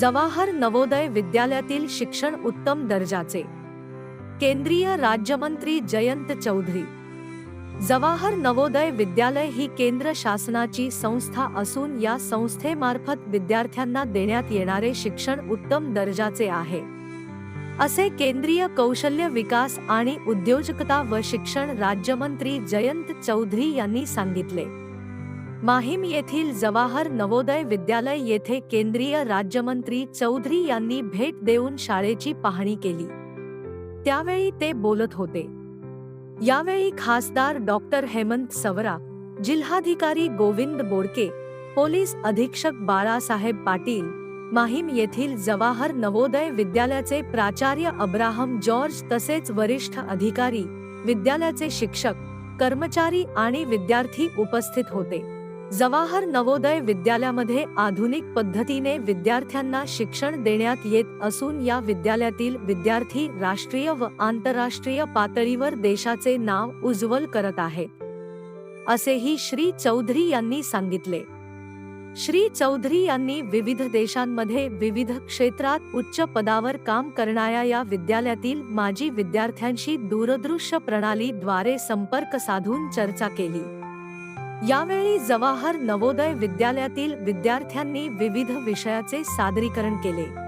जवाहर नवोदय विद्यालयातील शिक्षण उत्तम दर्जाचे. केंद्रीय राज्यमंत्री जयंत चौधरी. जवाहर नवोदय विद्यालय ही केंद्र शासनाची संस्था असून या संस्थेमार्फत विद्यार्थ्यांना देण्यात येणारे शिक्षण उत्तम दर्जाचे आहे. असे केंद्रीय कौशल्य विकास आणि उद्योजकता व शिक्षण राज्यमंत्री जयंत चौधरी यांनी सांगितले. माहीम येथील जवाहर नवोदय विद्यालय येथे केंद्रीय राज्यमंत्री चौधरी यांनी भेट देऊन शाळेची पाहणी केली. त्यावेळी ते बोलत होते. यावेळी खासदार डॉक्टर हेमंत सवरा जिल्हाधिकारी गोविंद बोडके पोलीस अधीक्षक बाळासाहेब पाटील माहीम येथील जवाहर नवोदय विद्यालयाचे प्राचार्य अब्राहम जॉर्ज तसेच वरिष्ठ अधिकारी विद्यालयाचे शिक्षक कर्मचारी आणि विद्यार्थी उपस्थित होते. जवाहर नवोदय विद्यालयामध्ये आधुनिक पद्धतीने विद्यार्थ्यांना शिक्षण देण्यात येत असून या विद्यालयातील विद्यार्थी राष्ट्रीय व आंतरराष्ट्रीय पातळीवर देशाचे नाव उज्ज्वल करत आहेत असेही श्री चौधरी यांनी सांगितले. श्री चौधरी यांनी विविध देशांमध्ये विविध क्षेत्रात उच्च पदावर काम करणाऱ्या या विद्यालयातील माजी विद्यार्थ्यांशी दूरदृश्य प्रणालीद्वारे संपर्क साधून चर्चा केली. यावेळी जवाहर नवोदय विद्यालयातील विद्यार्थ्यांनी विविध विषयाचे सादरीकरण केले.